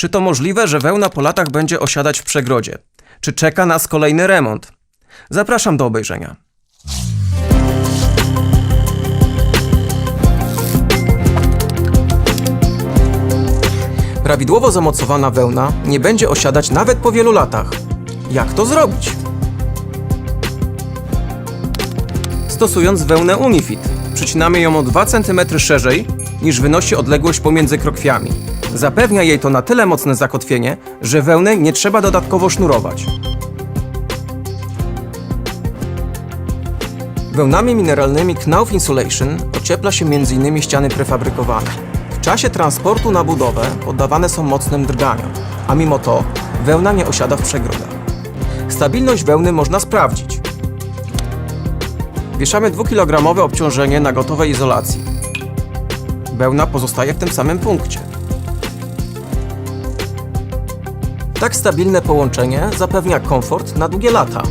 Czy to możliwe, że wełna po latach będzie osiadać w przegrodzie? Czy czeka nas kolejny remont? Zapraszam do obejrzenia. Prawidłowo zamocowana wełna nie będzie osiadać nawet po wielu latach. Jak to zrobić? Stosując wełnę Umifit, przycinamy ją o 2 cm szerzej niż wynosi odległość pomiędzy krokwiami. Zapewnia jej to na tyle mocne zakotwienie, że wełnę nie trzeba dodatkowo sznurować. Wełnami mineralnymi Knauf Insulation ociepla się m.in. ściany prefabrykowane. W czasie transportu na budowę poddawane są mocnym drganiom, a mimo to wełna nie osiada w przegrodach. Stabilność wełny można sprawdzić. Wieszamy 2-kilogramowe obciążenie na gotowej izolacji. Wełna pozostaje w tym samym punkcie. Tak stabilne połączenie zapewnia komfort na długie lata.